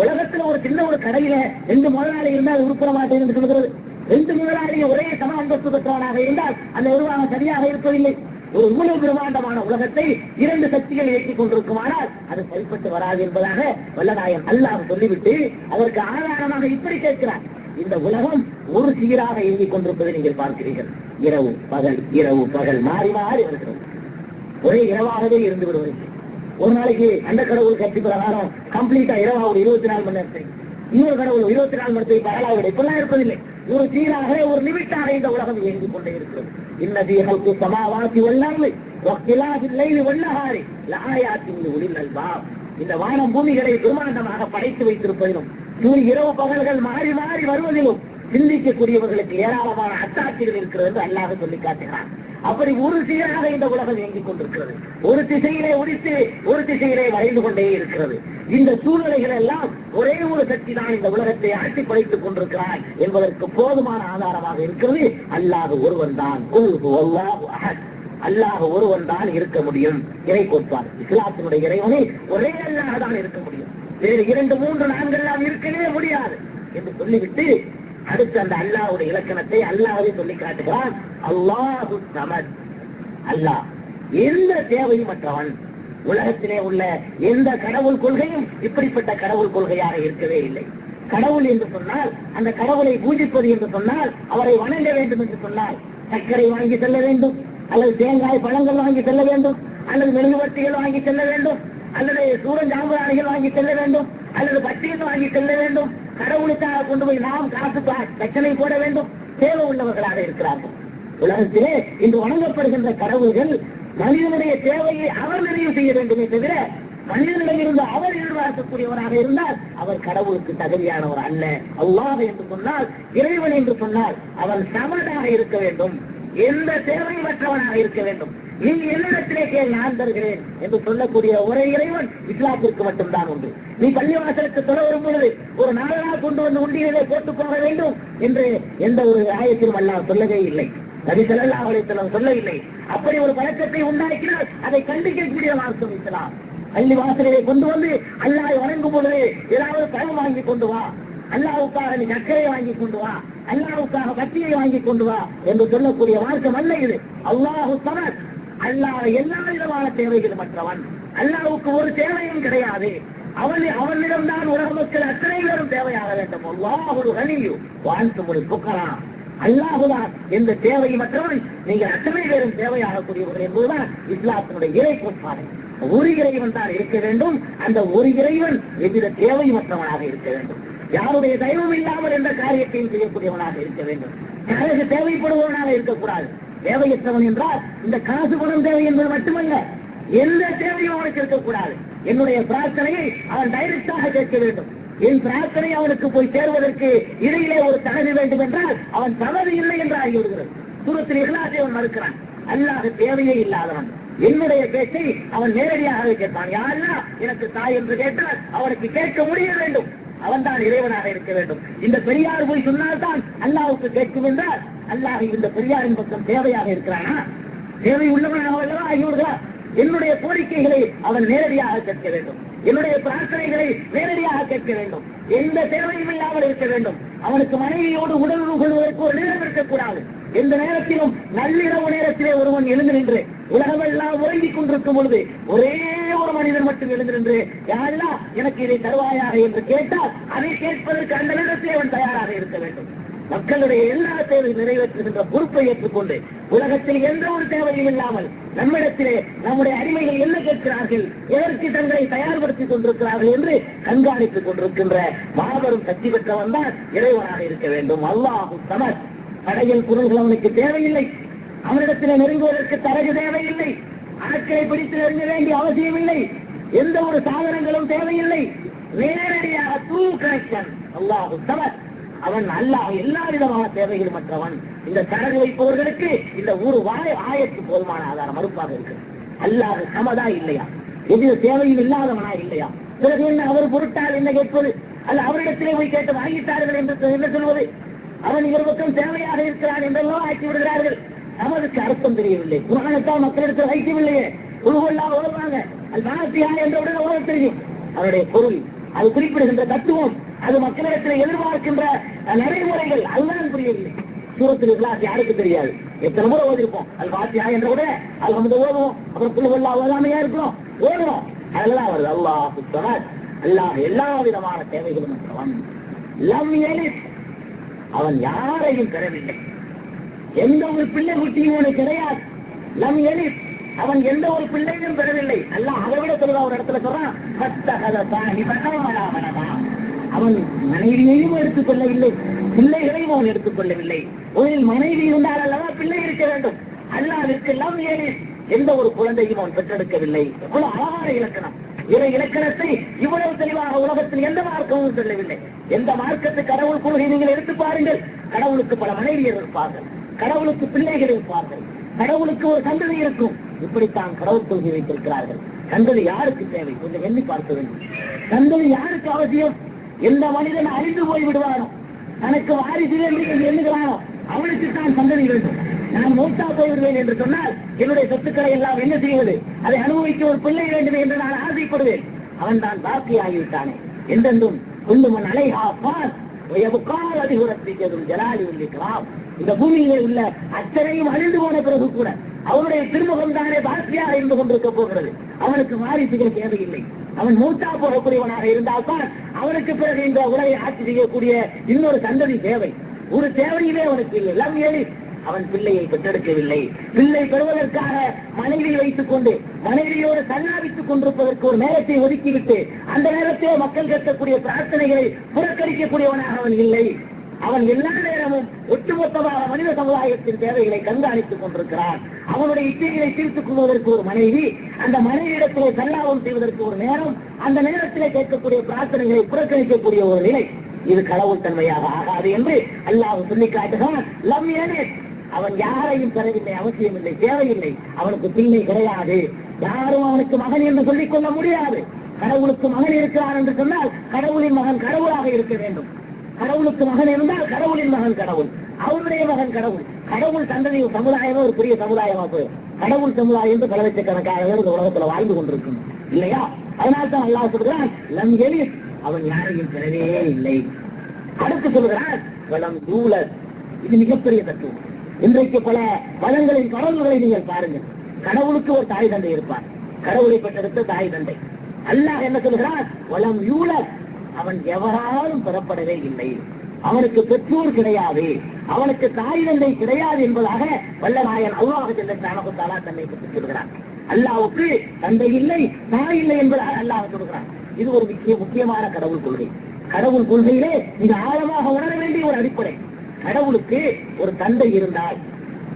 உலகத்துல ஒரு சின்ன ஒரு கடையில ரெண்டு முதலாளி இருந்தால் உருப்பட மாட்டேன் என்று சொல்கிறது ரெண்டு முதலாளி ஒரே சம அந்தஸ்து பெற்றவனாக இருந்தால் அந்த நிர்வாகம் சரியாக இருப்பதில்லை. ஒரு இவ்வளவு பிரமாண்டமான உலகத்தை இரண்டு சக்திகள் இயக்கிக் கொண்டிருக்குமானால் அது சரிப்பட்டு வராது என்பதாக வல்லநாயகம் அல்லாஹ் சொல்லிவிட்டு அதற்கு ஆதாரமாக இப்படி கேட்கிறார். இந்த உலகம் ஒரு சீராக இயங்கிக் கொண்டிருப்பதை நீங்கள் பார்க்கிறீர்கள். இரவு பகல் இரவு பகல் மாறி மாறி வருகிறது. ஒரே இரவாகவே இருந்து விடுவதில்லை ஒரு நாளைக்கு அந்த கடவுள் கட்சி பிரகாரம் கம்ப்ளீட்டா இரவா ஒரு இருபத்தி நாலு மணி நேரத்தை. இன்னொரு கடவுள் இருபத்தி நாலு மணி நேரத்தை பகலா விட இப்பெல்லாம் இருப்பதில்லை. ஒரு சீராக ஒரு லிமிட்டாக இந்த உலகம் இயங்கிக் கொண்டே இருக்கிறது. இன்னதி எனக்கு சமாவாசி வல்லாமை இல்லை வெள்ளஹாரி ஒளி நல்வா. இந்த வானம் பூமிகளை பிரமாண்டமாக படைத்து வைத்திருப்பதிலும் சூரிய இரவு பகல்கள் மாறி மாறி வருவதிலும் சிந்திக்கக்கூடியவர்களுக்கு ஏராளமான அத்தாட்சிகள் இருக்கிறது என்று அல்லாஹ் சொல்லி காட்டுகிறான். அப்படி ஒரு சீராக இந்த உலகம் இயங்கிக் கொண்டிருக்கிறது. ஒரு திசையிலே ஒடித்து ஒரு திசையிலே வரைந்து கொண்டே இருக்கிறது. இந்த சூழ்நிலைகள் எல்லாம் ஒரே ஒரு சக்தி தான் இந்த உலகத்தை ஆட்சி படைத்துக் கொண்டிருக்கிறார் என்பதற்கு போதுமான ஆதாரமாக இருக்கிறது. அல்லாஹ் ஒருவன் தான். அல்லாஹ் ஒருவன் தான் இருக்க முடியும். இறை கோட்பாடு. இஸ்லாத்தினுடைய இறைவனை ஒரே அல்லாஹ் தான் இருக்க முடியும். வேறு இரண்டு மூன்று நான்கெல்லாம் இருக்கவே முடியாது என்று சொல்லிவிட்டு அடுத்து அந்த அல்லாஹ்வுடைய இலக்கணத்தை அல்லாவே சொல்லி காட்டுகிறான். அல்லாஹு சமத் அல்லாஹ் எந்த தேவையும் மற்றவன் உலகத்திலே உள்ள எந்த கடவுள் கொள்கையும் இப்படிப்பட்ட கடவுள் கொள்கையாக இருக்கவே இல்லை. கடவுள் என்று சொன்னால் அந்த கடவுளை பூஜிப்பது என்று சொன்னால் அவரை வணங்க வேண்டும் என்று சொன்னால் சர்க்கரை வாங்கி செல்ல வேண்டும் அல்லது தேங்காய் பழங்கள் வாங்கி செல்ல வேண்டும் அல்லது மெழுகுவர்த்திகள் வாங்கி செல்ல வேண்டும் அல்லது சூரஞ்சாம்புராணிகள் வாங்கி செல்ல வேண்டும் அல்லது பட்டியல் வாங்கி செல்ல வேண்டும். கடவுளுக்காக கொண்டு போய் நாம் காசு பிரச்சனை போட வேண்டும். தேவை உள்ளவர்களாக இருக்கிறார்கள். உலகத்திலே இன்று வணங்கப்படுகின்ற கடவுள்கள் மனிதனுடைய தேவையை அவர் நிறைவு செய்ய வேண்டுமே தவிர மனிதனிடம் இருந்து அவர் எதிர்பார்க்கக்கூடியவராக இருந்தால் அவர் கடவுளுக்கு தகுதியானவர் அல்ல. அல்லாஹ் என்று சொன்னால் இறைவன் என்று சொன்னால் அவன் சமனாக இருக்க வேண்டும். எந்த தேவையற்றவனாக இருக்க வேண்டும். நீ என்னிடத்திலே கேள் நான் தருகிறேன் என்று சொல்லக்கூடிய ஒரே இறைவன் இஸ்லாத்திற்கு மட்டும்தான் உண்டு. நீ பள்ளிவாசலுக்கு தொலை வரும் பொழுது ஒரு நாலனா கொண்டு வந்து உண்டியலை போட்டுக் போக வேண்டும் என்று எந்த ஒரு ஆயத்திலும் அல்லாஹ் சொல்லவே இல்லை. நபிசல்லா ஸல்லல்லாஹு சொல்லவில்லை. அப்படி ஒரு பழக்கத்தை உண்டாக்கினால் அதை கண்டிக்கக்கூடிய மார்க்கம் இஸ்லாம். அள்ளி வாசலை கொண்டு வந்து அல்லாஹ் வணங்கும் பொழுது ஏதாவது பழம் வாங்கி கொண்டு வா. அல்லாவுக்காக நீ சர்க்கரையை வாங்கி கொண்டு வா. அல்லாவுக்காக பத்தியை வாங்கி கொண்டு வா என்று சொல்லக்கூடிய மார்க்கம் அல்ல இது. அல்லாஹு சமத். அல்லாஹ் எல்லா விதமான தேவைகள் மற்றவன். அல்லாவுக்கு ஒரு தேவையும் கிடையாது. அவன் அவனிடம்தான் உலக மக்கள் அத்தனை பேரும் தேவையாக வேண்டும். அல்லாஹ் ஒரு கனியு. வாழ்த்து ஒரு புக்கலாம் அல்லாஹுதான் எந்த தேவையும் மற்றவன் நீங்கள் அத்தனை பேரும் தேவையாகக்கூடியவர்கள் என்பதுதான் இஸ்லாத்தினுடைய இறை கோட்பாடு. ஒரு இறைவன் தான் இருக்க வேண்டும். அந்த ஒரு இறைவன் எவ்வித தேவை மற்றவனாக இருக்க வேண்டும். யாருடைய தெய்வம் இல்லாமல் எந்த காரியத்தையும் செய்யக்கூடியவனாக இருக்க வேண்டும். யாருக்கு தேவைப்படுபவனாக இருக்கக்கூடாது. தேவையற்றவன் என்றால் இந்த காசு பணம் தேவை என்பது மட்டுமல்ல. எந்த தேவையும் அவனுக்கு இருக்கக்கூடாது. என்னுடைய பிரார்த்தனையை அவன் டைரக்டாக கேட்க வேண்டும். என் பிரார்த்தனை அவனுக்கு போய் சேருவதற்கு இடையிலே ஒரு தகுதி வேண்டும் என்றால் அவன் தவறு இல்லை என்று ஆகிவிடுகிறது தூரத்தில் இகலாசை அவன் மறுக்கிறான். அல்லாத தேவையே இல்லாதவன். என்னுடைய பேச்சை அவன் நேரடியாக கேட்பான். யாருன்னா எனக்கு தாய் என்று கேட்டால் அவனுக்கு கேட்க முடிய வேண்டும். அவன் தான் இறைவனாக இருக்க வேண்டும். இந்த பெரியார் போய் சொன்னால்தான் அல்லாவுக்கு கேட்கும் என்றால் அல்லாஹ் இந்த பெரியாரின் பக்கம் தேவையாக இருக்கிறானா? தேவை உள்ளவனாக அல்லவா ஆகிவிடுகிறார் என்னுடைய கோரிக்கைகளை அவன் நேரடியாக கேட்க வேண்டும். என்னுடைய பிரார்த்தனைகளை நேரடியாக கேட்க வேண்டும். எந்த தேவையும் இல்லாமல் இருக்க வேண்டும். அவனுக்கு மனைவியோடு உடல் கொள்வதற்கு ஒரு நேரம் இருக்கக்கூடாது. எந்த நேரத்திலும் நள்ளிரவு நேரத்திலே ஒருவன் எழுந்து நின்று உலகமெல்லாம் உறங்கிக் கொண்டிருக்கும் பொழுது ஒரே ஒரு மனிதன் மட்டும் எழுந்து நின்று யாரெல்லாம் எனக்கு இதை தருவாயாக? என்று கேட்டால் அதை கேட்பதற்கு அந்த நேரத்திலே அவன் தயாராக இருக்க வேண்டும். மக்களுடைய எல்லா தேவை நிறைவேற்றுகின்ற பொறுப்பை ஏற்றுக்கொண்டு உலகத்தில் எந்த ஒரு தேவையும் இல்லாமல் நம்மிடத்திலே நம்முடைய அடிமைகள் என்ன கேட்கிறார்கள்? எதற்கு தங்களை தயார்படுத்திக் கொண்டிருக்கிறார்கள் என்று கண்காணித்துக் கொண்டிருக்கின்ற மாபெரும் சக்தி பெற்றவன் தான் இறைவனாக இருக்க வேண்டும். அல்லாஹு சமர் கடையில் குரல்கள் அவனுக்கு தேவையில்லை. அவனிடத்திலே நெருங்குவதற்கு தரகு தேவையில்லை. ஆட்களை பிடித்து நெருங்க வேண்டிய அவசியம் இல்லை எந்த ஒரு சாதனங்களும் தேவையில்லை. நேரடியாக தூ கனெக்ஷன் அல்லாஹு சமர் அவன் அல்லாஹ் எல்லா விதமான தேவைகள் மற்றவன். இந்த தரகு வைப்பவர்களுக்கு இந்த ஒரு வாய ஆயத்து போதுமான ஆதாரம் மறுப்பாக இருக்கு அல்லாஹ் சமதா இல்லையா? எது தேவையில் இல்லாதவனா இல்லையா? பிறகு என்ன அவர் பொருட்டால் என்ன கேட்பது? அல்ல அவரிடத்திலே போய் கேட்டு வாங்கிட்டார்கள் என்று என்ன சொல்வது? அவன் இவர் பக்கம் தேவையாக இருக்கிறான் என்றெல்லாம் ஆக்கி விடுகிறார்கள். நமதுக்கு அர்த்தம் தெரியவில்லை. குரானத்தான் மக்களிடத்தில் வைக்கவில்லையே. உருவெல்லாம் ஓடுவாங்க அது நாத்தியா என்ற உடனே உலகம் தெரியும். அவருடைய பொருள். அது குறிப்பிடுகின்ற தத்துவம். அது மக்களிடத்தில் எதிர்பார்க்கின்ற நடைமுறைகள் அதுதான் புரியவில்லை. சூரத்தில் இஸ்லாஸ் யாருக்கு தெரியாது? எத்தனை முறை ஓதிருப்போம்? அது பாத்தியா என்ற கூட அது வந்து ஓதுவோம். அப்புறம் புள்ளுவல்லா ஓதாமையா இருக்கிறோம். ஓதுவோம் அதெல்லாம் வருது அல்லாஹ் சுத்தமாத் அல்லாஹ் எல்லா விதமான தேவைகளும் அவன் அவன் யாரையும் பெறவில்லை. எந்த ஒரு பிள்ளை குட்டியும் அவனுக்கு கிடையாது. லம் எலிஸ் அவன் எந்த ஒரு பிள்ளையும் பெறவில்லை. அல்லாஹ் அதை விட சொல்லுவா ஒரு இடத்துல சொல்றான் அவன் மனைவியையும் எடுத்துக் கொள்ளவில்லை பிள்ளைகளையும் அவன் எடுத்துக் கொள்ளவில்லை ஒரு மனைவி இருந்தால் அல்லவா பிள்ளை இருக்க வேண்டும்? அல்லாவிற்கெல்லாம் ஏறி எந்த ஒரு குழந்தையும் அவன் பெற்றெடுக்கவில்லை? எவ்வளவு அழகான இலக்கணம். இறை இலக்கணத்தை இவ்வளவு தெளிவாக உலகத்தில் எந்த மார்க்கமும் சொல்லவில்லை. எந்த மார்க்கத்து கடவுள் கொள்கை நீங்கள் எடுத்து பாருங்கள். கடவுளுக்கு பல மனைவியர் இருப்பார்கள். கடவுளுக்கு பிள்ளைகள் இருப்பார்கள். கடவுளுக்கு ஒரு சந்ததி இருக்கும். இப்படித்தான் கடவுள் கொள்கை வைத்திருக்கிறார்கள். சந்ததி யாருக்கு தேவை? கொஞ்சம் எண்ணி பார்க்க வேண்டும். சந்ததி யாருக்கு அவசியம்? எந்த மனிதன் அழிந்து போய் விடுவானோ தனக்கு வாரிசு என்று எண்ணுகிறானோ? அவனுக்கு தான் சந்ததி வேண்டும். நான் மூத்தா போய்விடுவேன் என்று சொன்னால் என்னுடைய சொத்துக்களை எல்லாம் என்ன செய்வது? அதை அனுபவிக்க ஒரு பிள்ளை வேண்டும் என்று நான் ஆசைப்படுவேன். அவன் தான் பாக்கி ஆகிவிட்டானே என்றென்றும் கொண்டு மண் அலைஹா பால் அதிகுரத்தை ஜலாலி உள்ளிக்கலாம். இந்த பூமியிலே உள்ள அத்தனையும் அழிந்து போன பிறகு கூட அவனுடைய திருமுகம் தானே பாக்கியாக இருந்து கொண்டிருக்க போகிறது. அவனுக்கு வாரிசுகள் தேவையில்லை. அவன் மூத்தா போகக்கூடியவனாக இருந்தால்தான் அவனுக்கு பிறகு இந்த உலகை ஆட்சி செய்யக்கூடிய இன்னொரு சந்ததி தேவை. ஒரு தேவையிலே அவனுக்கு இல்லை. எல்லாம் ஏழு அவன் பிள்ளையை பெற்றெடுக்கவில்லை. பிள்ளை பெறுவதற்காக மனைவி வைத்துக் கொண்டு மனைவியோடு சன்னாவித்துக் கொண்டிருப்பதற்கு ஒரு நேரத்தை ஒதுக்கிவிட்டு அந்த நேரத்திலே மக்கள் கேட்கக்கூடிய பிரார்த்தனைகளை புறக்கணிக்கக்கூடியவனாக அவன் இல்லை. அவன் எல்லா நேரமும் ஒட்டுமொத்தமாக மனித சமுதாயத்தின் தேவைகளை கண்காணித்துக் கொண்டிருக்கிறான். அவனுடைய இச்சைகளை தீர்த்துக் கொள்வதற்கு ஒரு மனைவி அந்த மனைவியிடத்திலே கல்லாபம் செய்வதற்கு ஒரு நேரம் அந்த நேரத்திலே கேட்கக்கூடிய பிரார்த்தனைகளை புறக்கணிக்கக்கூடிய ஒரு நிலை. இது கடவுள் தன்மையாக ஆகாது என்று அல்லாஹ் சொல்லி காட்டுகிறான். லம் யலித். அவன் யாரையும் பெறவில்லை அவசியமில்லை தேவையில்லை. அவனுக்கு தீமை கிடையாது. யாரும் அவனுக்கு மகன் என்று சொல்லிக் கொள்ள முடியாது. கடவுளுக்கு மகன் இருக்கிறான் என்று சொன்னால் கடவுளின் மகன் கடவுளாக இருக்க வேண்டும். கடவுளுக்கு மகன் இருந்தால் கடவுளின் மகன் கடவுள் அவருடைய மகன் கடவுள். கடவுள் சந்ததி சமுதாயமே ஒரு பெரிய சமுதாயமா போய். கடவுள் சமுதாயம் என்று பல லட்சக்கணக்காக இந்த உலகத்துல வாழ்ந்து கொண்டிருக்கும். இல்லையா? அதனால்தான் அல்லாஹ் சொல்கிறான் லம் எலி அவன் யாரையும் பெறவே இல்லை. அடுத்து சொல்கிறான் வளம் தூளர் இது மிகப்பெரிய தத்துவம். இன்றைக்கு பல வளங்களின் கடவுள்களை நீங்கள் பாருங்கள். கடவுளுக்கு ஒரு தாய் தந்தை இருப்பார். கடவுளை பெற்றெடுத்த தாய் தந்தை. அல்லாஹ் என்ன சொல்கிறார் வளம் யூலர் அவன் எவராலும் பெறப்படவே இல்லை. அவனுக்கு பெற்றோர் கிடையாது. அவனுக்கு தாய் தந்தை கிடையாது என்பதாக வல்லநாயன் அல்லாஹ் ஜல்லத்தாலா தன்னை பற்றி சொல்கிறான். அல்லாவுக்கு தந்தை இல்லை தாய் இல்லை என்பதாக அல்லாஹ் சொல்கிறான். இது ஒரு முக்கிய முக்கியமான கடவுள் கொள்கை. கடவுள் கொள்கையிலே மிக ஆழமாக உணர வேண்டிய ஒரு அடிப்படை. கடவுளுக்கு ஒரு தந்தை இருந்தால்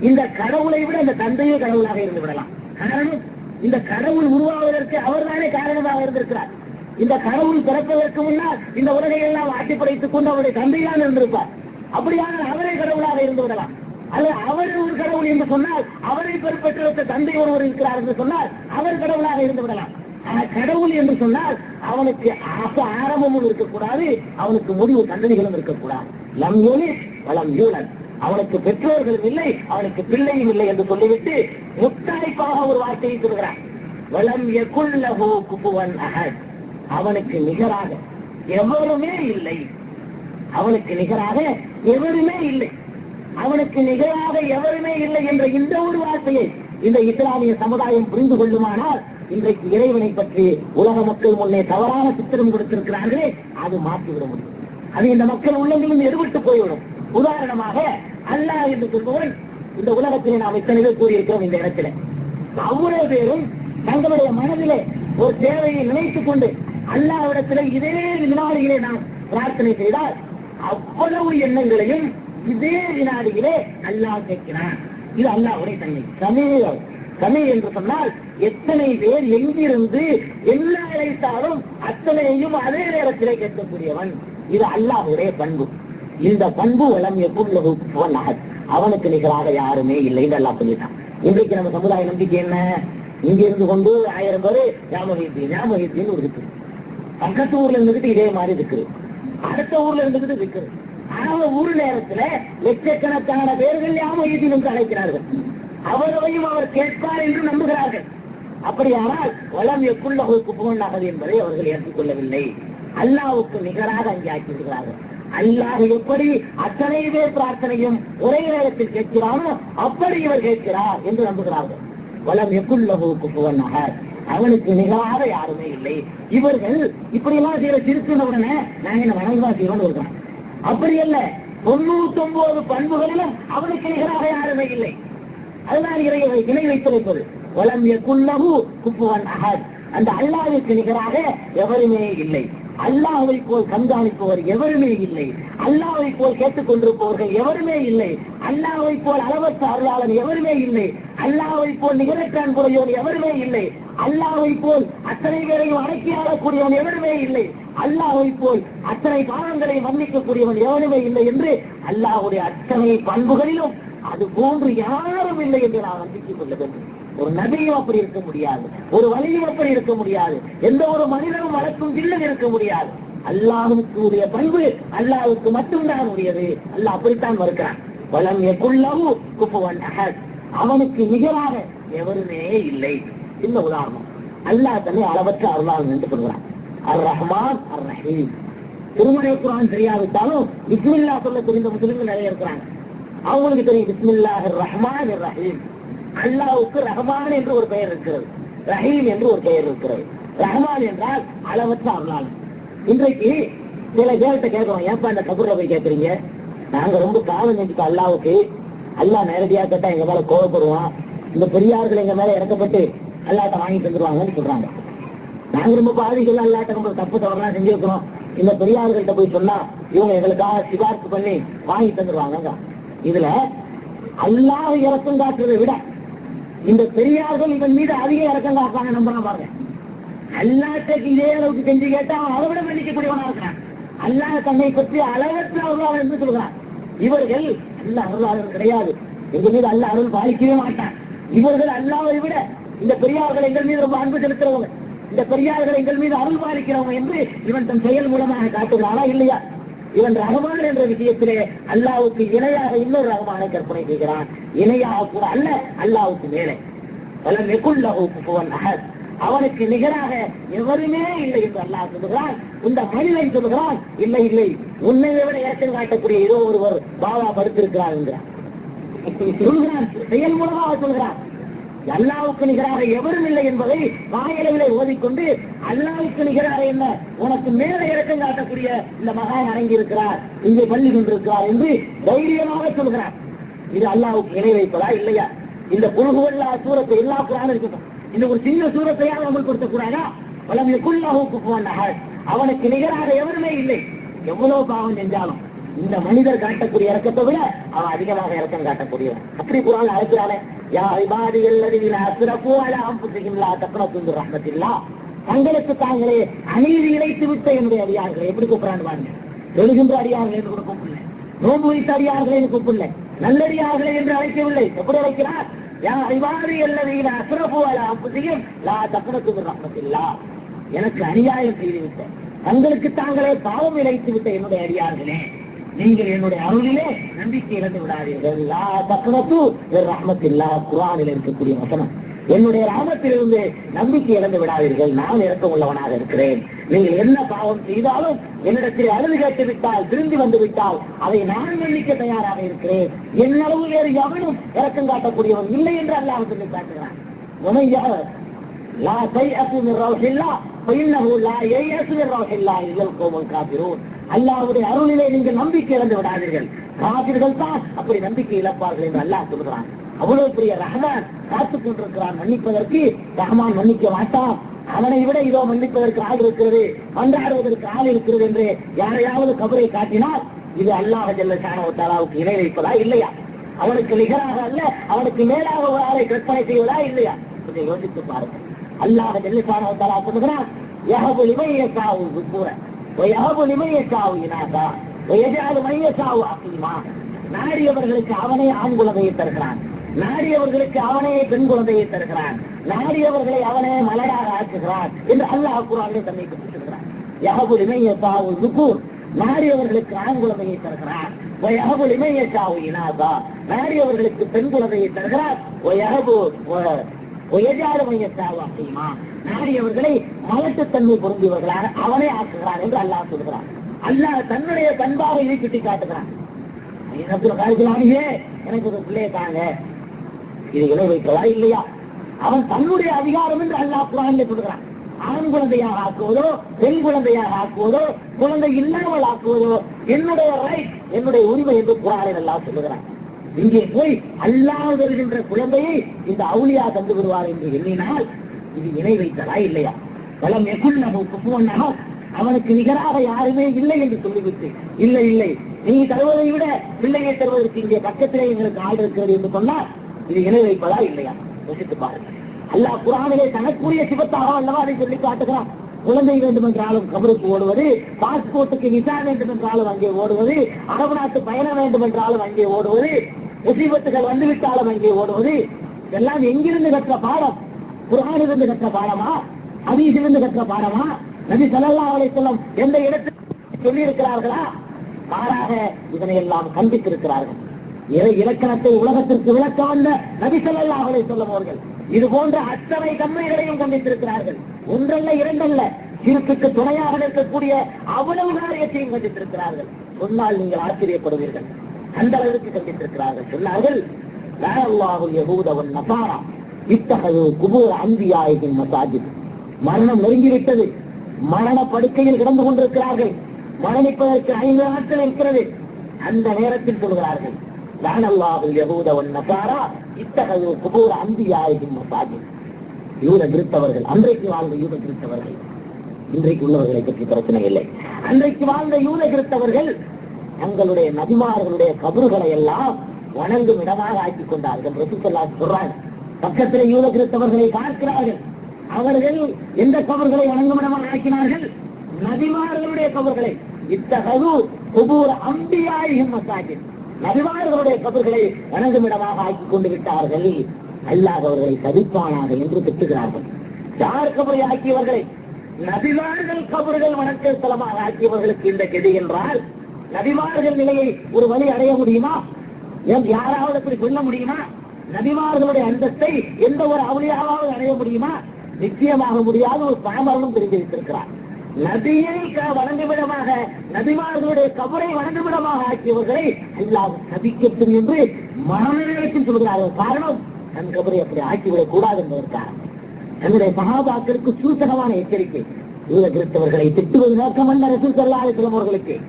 இந்த கடவுளை விட இந்த தந்தையே கடவுளாக இருந்து விடலாம். காரணம் இந்த கடவுள் உருவாவதற்கு அவர்தானே காரணமாக இருந்திருக்கிறார். இந்த கடவுள் பிறப்பதற்கு முன்னால் இந்த உலகை எல்லாம் ஆட்சி படைத்துக் கொண்டு அவருடைய தந்தைதான் இருந்திருப்பார். அப்படியானால் அவரே கடவுளாக இருந்து விடலாம். அல்லது அவர் ஒரு கடவுள் என்று சொன்னால் அவரை பொறுப்பெற்றெடுத்த தந்தை ஒருவர் இருக்கிறார் என்று சொன்னால் அவர் கடவுளாக இருந்து விடலாம். ஆனா கடவுள் என்று சொன்னால் அவனுக்கு அப்ப ஆரம்பமும் இருக்கக்கூடாது அவனுக்கு முடிவு தண்டனைகளும் இருக்கக்கூடாது. லம் யூனிட் வளம் யூனன் அவனுக்கு பெற்றோர்களும் இல்லை அவனுக்கு பிள்ளையும் இல்லை என்று சொல்லிவிட்டு முத்தாய்ப்பாக ஒரு வார்த்தையை சொல்கிறான் வளம் எகுல்லஹு குபுவன் அகன் அவனுக்கு நிகராக எவருமே இல்லை. அவனுக்கு நிகராக எவருமே இல்லை. அவனுக்கு நிகராக எவருமே இல்லை என்ற இந்த ஒரு வார்த்தையை இந்த இஸ்லாமிய சமுதாயம் புரிந்து கொள்ளுமானால் இன்றைக்கு இறைவனை பற்றி உலக மக்கள் முன்னே தவறான சித்திரம் கொடுத்திருக்கிறார்களே அது மாற்றிவிட முடியும். அது இந்த மக்கள் உள்ளங்களும் எதிர்விட்டு போய்விடும். உதாரணமாக அல்லாஹ் என்று சொல்பவன் இந்த உலகத்திலே நாம் இத்தனை பேர் கூறியிருக்கிறோம் இந்த இடத்துல. அவ்வளவு பேரும் தங்களுடைய மனதிலே ஒரு தேவையை நினைத்துக் கொண்டு அல்லாவிடத்தில் இதே வினாடியிலே நாம் பிரார்த்தனை செய்தால் அவ்வளவு எண்ணங்களையும் இதே வினாடியிலே அல்லாஹ் கேட்கிறான். இது அல்லாவுடைய தன்மை. சமீபம் தமிழ் என்று சொன்னால் எத்தனை பேர் எங்கிருந்து என்ன அழைத்தாலும் அத்தனையும் அதே நேரத்திலே கேட்கக்கூடியவன். இது அல்லாஹுடைய பண்பு. இந்த பண்பு வளம் எப்பொழுது? அவனுக்கு நிகராக யாருமே இல்லை என்று அல்லாஹ் சொல்லிட்டான். இன்றைக்கு நம்ம சமுதாய நம்பிக்கை என்ன? இங்கிருந்து கொண்டு ஆயிரம் பேரு ஞாபகத்தி ஞாபகத்தின்னு ஒரு பக்கத்து ஊர்ல இருந்துகிட்டு இதே மாதிரி இருக்குது அடுத்த ஊர்ல இருந்துகிட்டு இருக்குது ஆக ஊர் நேரத்துல லட்சக்கணக்கான பேர்கள் ஞாபகத்தின் என்று அழைக்கிறார்கள். அவரையும் அவர் கேட்பார் என்று நம்புகிறார்கள். அப்படியானால் வளம் எக்குள்ள புகழாகது என்பதை அவர்கள் ஏற்றுக்கொள்ளவில்லை. அல்லாவுக்கு நிகராக அங்கே ஆக்கிவிடுகிறார்கள். அல்லாஹ் எப்படி அத்தனை பேர் பிரார்த்தனையும் ஒரே நேரத்தில் கேட்கிறானோ அப்படி இவர் கேட்கிறார் என்று நம்புகிறார்கள். வளம் எக்குள்ள குப்புவன் நகர் அவனுக்கு நிகழாத யாருமே இல்லை. இவர்கள் இப்படி எல்லாம் செய்யற திருத்தின உடனே நாங்க என்ன வணங்குவா செய்வோம்னு இருக்கோம் அப்படி அல்ல தொண்ணூத்தி ஒன்பது பண்புகளிலும் அவனுக்கு நிகராக யாருமே இல்லை. அதுதான் இறை இணை வைத்து வைப்பது வளம் குல்லகு குப்புவன் அகர் அந்த அல்லாவிற்கு நிகராக எவருமே இல்லை. அல்லாவை போல் கண்காணிப்பவர் எவருமே இல்லை. அல்லாவை போல் கேட்டுக் கொண்டிருப்பவர்கள் எவருமே இல்லை. அல்லாவை போல் அளவற்ற அருளாளர் எவருமே இல்லை. அல்லாவை போல் நிகழ்ச்சான் அன்புடையவன் எவருமே இல்லை. அல்லாவை போல் அத்தனை பேரையும் அடக்கி ஆளக்கூடியவன் எவருமே இல்லை. அல்லாவை போல் அத்தனை பாவங்களை மன்னிக்கக்கூடியவன் எவருமே இல்லை என்று அல்லாவுடைய அத்தனை பண்புகளிலும் அது போன்று யாரும் இல்லை என்று நான் நம்பிக்கை கொள்ள வேண்டும் ஒரு நதியும் அப்படி இருக்க முடியாது. ஒரு வழியும் அப்படி இருக்க முடியாது. எந்த ஒரு மனிதனும் வளர்க்கும் இல்லை இருக்க முடியாது. அல்லாஹுக்கு உரிய பண்பு அல்லாஹுக்கு மட்டும்தான் உரியது. அல்லாஹ் அப்படித்தான் மறுக்கிறான். வளம் எக்குள்ளவும் குப்புவன் அஹத். அவனுக்கு நிகராக எவருமே இல்லை. இந்த உதாரணம். அல்லாஹ் தன்னை அளவற்ற அருளாளன் நின்று கொள்கிறான். அர் ரஹ்மான் அர் ரஹீம் திருமலை குரான் தெரியாவிட்டாலும் பிஸ்மில்லா சொல்ல தெரிந்த முஸ்லிம்கள் நிறைய இருக்கிறாங்க. அவங்களுக்கு தெரியும் பிஸ்மில்லாஹ் ரஹ்மான் ரஹீம் அல்லாவுக்கு ரஹமான் என்று ஒரு பெயர் இருக்கிறது. ரஹீம் என்று ஒரு பெயர் இருக்கிறது. ரஹமான் என்றால் அளவற்ற அருளாளன் இன்றைக்கு சில பேர்கிட்ட கேட்கிறோம் ஏன்பா இந்த கபூர்ல போய் கேட்கறீங்க? நாங்க ரொம்ப காலம் செஞ்சுட்டு அல்லாவுக்கு. அல்லாஹ் நேரடியா கேட்டா எங்க மேல கோவப்படுவோம் இந்த பெரியார்கள் எங்க மேல இறக்கப்பட்டு அல்லாட்ட வாங்கி தந்துருவாங்கன்னு சொல்றாங்க. நாங்க ரொம்ப பாதிகள் அல்லாட்ட ரொம்ப தப்பு தவறுலாம் செஞ்சு வைக்கிறோம் இந்த பெரியார்கள்ட்ட போய் சொன்னா இவங்க எங்களுக்காக சிபார்த்து பண்ணி வாங்கி தந்துருவாங்க இதுல அல்லாஹ் இறக்கம் காட்டுறதை விட இந்த பெரியார்கள் இவன் மீது அதிக இறக்கம் காப்பாங்க நம்புறான் பாருங்க. அல்லாட்டுக்கு இதே அளவுக்கு செஞ்சு கேட்டா அவன் அதை விட மன்னிக்கக்கூடியவனா இருக்கிறான். அல்லாஹ் தன்னை பற்றி அளவற்ற அருளாளர் என்று சொல்கிறான். இவர்கள் அல்ல அருளாளர் கிடையாது. எங்க மீது அல்ல அருள் பாலிக்கவே மாட்டான். இவர்கள் அல்லாவை விட இந்த பெரியார்கள் எங்கள் மீது ரொம்ப அன்பு செலுத்துறவங்க. இந்த பெரியார்கள் எங்கள் மீது அருள் பாலிக்கிறவங்க என்று இவன் தன் செயல் மூலமாக காட்டுகிறானா இல்லையா? இவன் ரகமான் என்ற விஷயத்திலே அல்லாவுக்கு இணையாக இன்னொரு ரகமான கற்பனை செய்கிறான். இணையாக கூட அல்ல அல்லாவுக்கு மேலே. பல நெகுல்லஹு குஃபுவன் அவனுக்கு நிகராக எவருமே இல்லை என்று அல்லாஹ் சொல்லுகிறான். இந்த மனிதன் சொல்லுகிறான் இல்லை இல்லை. உன்னை விட இறக்கம் காட்டக்கூடிய ஏதோ ஒருவர் பாபா படுத்திருக்கிறார் என்கிறார் சொல்கிறான் செயல் மூலமாக சொல்கிறான் அல்லாவுக்கு நிகராக எவரும் இல்லை என்பதை வாயளவிலே ஓதிக்கொண்டு அல்லாவுக்கு நிகராக என்ன? உனக்கு மேல இறக்கம் காட்டக்கூடிய இந்த மகான் அடங்கியிருக்கிறார். இங்கே பள்ளி கொண்டிருக்கிறார் என்று தைரியமாக சொல்கிறார். இது அல்லாவுக்கு இணை வைப்பதா இல்லையா? இந்த புழுகுவல்லா சூரத்தை எல்லா குரானும் இருக்கட்டும். இந்த ஒரு சின்ன சூரத்தையாக அமல்படுத்த கூடாதா குல்லாவுக்கு போனார்கள் அவனுக்கு நிகராக எவருமே இல்லை. எவ்வளவு பாவம் செஞ்சாலும் இந்த மனிதர் காட்டக்கூடிய இறக்கத்தை விட அவன் அதிகமாக இறக்கம் காட்டக்கூடியவன். அப்படி குரான் அழைக்கிறானே. யா இபாதி அல்லதில் அஸ்ரஃபு அலா அன்ஃபுஸிஹிம் லா தக்னது மின் ரஹ்மத்தில்லாஹ் தங்களுக்கு தாங்களே அநீதி இழைத்து விட்ட என்னுடைய அடியார்கள் எப்படி கூப்பிடான்னு பாருங்க எழுகின்ற அடியார்கள் என்று கூட கூப்பிடல நோன்பு வைத்த அடியார்களை என்று கூப்பிடல நல்லடியார்களை என்று அழைக்கவில்லை எப்படி அழைக்கிறார் யா இபாதி அல்லதில் அஸ்ரஃபு அலா அன்ஃபுஸிஹிம் லா தக்னது மின் எனக்கு அநியாயம் செய்து விட்ட தங்களுக்கு தாங்களே பாவம் இழைத்து விட்ட என்னுடைய அடியார்களே நீங்கள் என்னுடைய அருளிலே நம்பிக்கை இழந்து விடாதீர்கள். லா தக்கனத்து ரஹமத்தில்லா குரானில் இருக்கக்கூடிய வசனம். என்னுடைய ராமத்திலிருந்து நம்பிக்கை இழந்து விடாதீர்கள். நான் இறக்கம் உள்ளவனாக இருக்கிறேன். நீங்கள் என்ன பாவம் செய்தாலும் என்னிடத்தில் அழுது கேட்டு விட்டால் திரும்பி வந்து விட்டால் அதை நான் மன்னிக்க தயாராக இருக்கிறேன். என்னளவு வேறு எவனும் இறக்கம் காட்டக்கூடியவன் இல்லை என்று அல்லாஹ் சொல்லி காட்டுகிறான். லா தை அசு ராஹில்லா பயின்னஹு லா ஏ அசு ராஹில்லா இல்லல் கோமல் காபிரூன் அல்லாவுடைய அருளிலே நீங்கள் நம்பிக்கை இழந்து விடாதீர்கள். காதீர்கள் தான் அப்படி நம்பிக்கை இழப்பார்கள் என்று அல்லாஹ் சொல்கிறான் அவ்வளவு பெரிய ரஹமான் காத்துக் கொண்டிருக்கிறான். மன்னிப்பதற்கு ரஹமான் மன்னிக்க மாட்டான். அவனை விட இதோ மன்னிப்பதற்கு ஆள் இருக்கிறது கொண்டாடுவதற்கு ஆள் இருக்கிறது என்று யாரையாவது கபரை காட்டினால் இது அல்லாஹ் ஜல்லாவுக்கு இணை வைப்பதா இல்லையா? அவனுக்கு நிகராக அல்ல அவனுக்கு மேலாக ஒரு ஆளை கற்பனை செய்வதா இல்லையா? கொஞ்சம் யோசித்து பாருங்கள். அல்லாஹ் ஜல்லாவுக்கு சொல்லுகிறான் ஏகபுலிமை இயக்காவும் கூற. ويهب لمن يشاء إناثا ويجعل من يشاء عقيما நாடியவர்களுக்கு அவனே ஆண் குழந்தையை தருகிறான் நாடியவர்களுக்கு அவனே பெண் குழந்தையை தருகிறான் நாடியவர்களை அவனே மலடாக ஆக்குகிறான் என்று அல்லாஹ் குரானிலே தன்னை பற்றி சொல்கிறான் யஹபு லிமன் யஷாவு ذكور நாடியவர்களுக்கு ஆண் குழந்தையை தருகிறான் வயஹபு லிமன் யஷாவு இனாதா நாடியவர்களுக்கு பெண் குழந்தையை தருகிறான் வயஹபு வ- உயர்ஜாத மையத்தாவாக்கியுமா நாடியவர்களை மலட்டுத்தன்மை பொருந்தியவர்களாக அவனே ஆக்குகிறான் என்று அல்லாஹ் சொல்கிறான். அல்லாஹ் தன்னுடைய பண்பாக இதை சுட்டி காட்டுகிறான் எனக்கு ஒரு எனக்கு ஒரு பிள்ளையை தாங்க. இது இணை வைக்கவா இல்லையா? அவன் தன்னுடைய அதிகாரம் என்று அல்லாஹ் குரானிலே சொல்கிறான். ஆண் குழந்தையாக ஆக்குவதோ பெண் குழந்தையாக ஆக்குவதோ குழந்தை இல்லாமல் ஆக்குவதோ என்னுடைய ரைட் என்னுடைய உரிமை என்று குரானை அல்லாஹ் சொல்லுகிறான் இங்கே போய் அல்லாஹ் வருகின்ற குழந்தையை இந்த அவுளியா தந்து விடுவார் என்று எண்ணினால் இது இணை வைத்ததா இல்லையா? வளம் எக்குள்ளமோ அவனுக்கு நிகராக யாருமே இல்லை என்று சொல்லிவிட்டு இல்லை இல்லை நீ தருவதை விட பிள்ளையை தருவதற்கு இங்கே பக்கத்திலே எங்களுக்கு ஆள் இருக்கிறது என்று சொன்னால் இது இணை வைப்பதா இல்லையா? யோசித்து பாருங்கள். அல்லாஹ் குரானிலே தனக்குரிய சிவத்தாக அல்லவா அதை சொல்லி காட்டுகிறான். குழந்தை வேண்டும் என்றாலும் கபருக்கு ஓடுவது பாஸ்போர்ட்டுக்கு விசா வேண்டும் என்றாலும் அங்கே ஓடுவது அரபு நாட்டு பயணம் வேண்டும் என்றாலும் அங்கே ஓடுவது முசீபத்துகள் வந்துவிட்டாலும் அங்கே ஓடுவது இதெல்லாம் எங்கிருந்து கற்ற பாடம்? குரானிலிருந்து கற்ற பாடமா? ஹதீஸிலிருந்து கற்ற பாடமா? நபி சலல்லா அவளை வஸல்லம் எந்த இடத்தில் சொல்லியிருக்கிறார்களா? மாறாக இதனை எல்லாம் கண்டித்திருக்கிறார்கள். இறை இலக்கணத்தை உலகத்திற்கு விளக்க வந்த நபி சலல்லா அவளை வஸல்லம் அவர்கள் இது போன்ற அத்தனை தன்மைகளையும் கண்டித்திருக்கிறார்கள். ஒன்றல்ல இரண்டல்ல இருப்புக்கு துணையாக இருக்கக்கூடிய அவ்வளவு காரியத்தையும் கண்டித்திருக்கிறார்கள். சொன்னால் நீங்கள் ஆச்சரியப்படுவீர்கள். அந்த அளவிற்கு கண்டித்திருக்கிறார்கள். சொன்னார்கள் வேற அல்லாஹு யஹூத நசாரா இத்தகைய குபூர் அந்தியாயின் மசாஜித். மரணம் நெருங்கிவிட்டது மரண படுக்கையில் கிடந்து கொண்டிருக்கிறார்கள். மரணிப்பதற்கு ஐந்து நாட்கள் இருக்கிறது. அந்த நேரத்தில் சொல்கிறார்கள் லானல்லாவில் அல்லாஹு நசாரா இத்தகைய குபூர் அந்தியாயின் மசாஜித் யூத கிறிஸ்தவர்கள் அன்றைக்கு வாழ்ந்த யூத கிறிஸ்தவர்கள் இன்றைக்கு உள்ளவர்களை பற்றி பிரச்சனை இல்லை. அன்றைக்கு வாழ்ந்த யூத கிறிஸ்தவர்கள் தங்களுடைய நபிமார்களுடைய கபறுகளை எல்லாம் வணங்கும் இடமாக ஆக்கிக் கொண்டார்கள். சொல்றாங்க பக்கத்தில் யூத கிறிஸ்தவர்களை பார்க்கிறார்கள். அவர்கள் எந்த கபர்களை வணங்குமிடமாக ஆக்கினார்கள் நபிமார்களுடைய கபர்களை. இத்தகவு குபூர் அம்பியாயும் நபிமார்களுடைய கபர்களை வணங்குமிடமாக ஆக்கி ஆக்கிக் கொண்டு விட்டார்கள். அல்லாஹ் அவர்களை சதிப்பானாக என்று திட்டுகிறார்கள் யார் கபரை ஆக்கியவர்களை? நபிமார்கள் கபர்கள் வணக்க ஸ்தலமாக ஆக்கியவர்களுக்கு இந்த கெதி என்றால் நபிமார்கள் நிலையை ஒரு வழி அடைய முடியுமா? யாராவது அப்படி சொல்ல முடியுமா? நபிமார்களுடைய அந்தத்தை எந்த ஒரு அவளியாவது அடைய முடியுமா? நிச்சயமாக முடியாத ஒரு பாமரனும் தெரிந்து வைத்திருக்கிறார் நதியை வணங்குமிடமாக நபிமார்களுடைய கபரை வணங்குமிடமாக ஆக்கியவர்களை அல்லாஹ் சதிக்கட்டும் என்று மனநிலையத்தில் சொல்கிறார்கள் காரணம் தன் கபரை அப்படி ஆக்கிவிடக் கூடாது என்பதற்காக. தன்னுடைய சகாபாக்களுக்கு சூசகமான எச்சரிக்கை. யூத கிறிஸ்தவர்களை திட்டுவது நோக்கமல்ல ரசூல் ஸல்லல்லாஹு அலைஹி அவர்களுக்கு.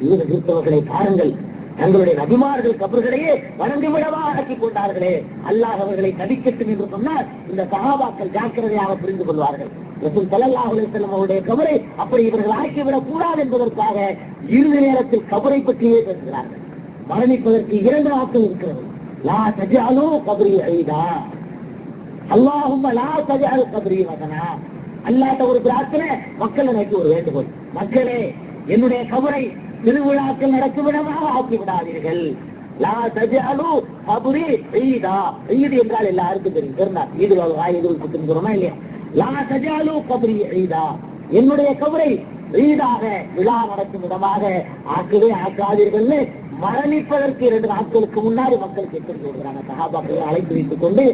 யூத கிறிஸ்தவர்களை பாருங்கள் தங்களுடைய நபிமார்கள் கபர்களையே வணங்குமிடமாக ஆக்கிக் கொண்டார்களே. அல்லாஹ் அவர்களை தடிக்கட்டும் என்று சொன்னால் இந்த சகாபாக்கள் ஜாக்கிரதையாக புரிந்து கொள்வார்கள். ரசூல் ஸல்லல்லாஹு அலைஹி அவருடைய கபரை அப்படி இவர்கள் ஆக்கிவிடக் கூடாது என்பதற்காக இறுதி நேரத்தில் கபரை பற்றியே பேசுகிறார்கள். மரணிப்பதற்கு இரண்டு நாட்கள் இருக்கிறது. லா தஜாலோ கபரி அழிதா அல்லாஹும் லா தஜால் கபரி வதனா. அல்லாத ஒரு பிரார்த்தனை மக்கள் எனக்கு ஒரு வேண்டுகோள். மக்களே என்னுடைய கபரை திருவிழாக்கள் நடக்கும் இடமாக ஆக்கி விடாதீர்கள் லா தஜாலு ஈதா. ஈது என்றால் எல்லாருக்கும் தெரியும். தெரிந்தார் ஈது ஆயுது இல்லையா? லா தஜாலு கபுரி ஈதா. என்னுடைய கபரை ஈதாக விழா நடக்கும் இடமாக ஆக்கவே ஆக்காதீர்கள்னு மரணிப்பதற்கு இரண்டு நாட்களுக்கு முன்னாடி மக்களுக்கு எச்சரிக்கை கொடுக்குறாங்க சகாபாக்களை அழைத்து வைத்துக் கொண்டு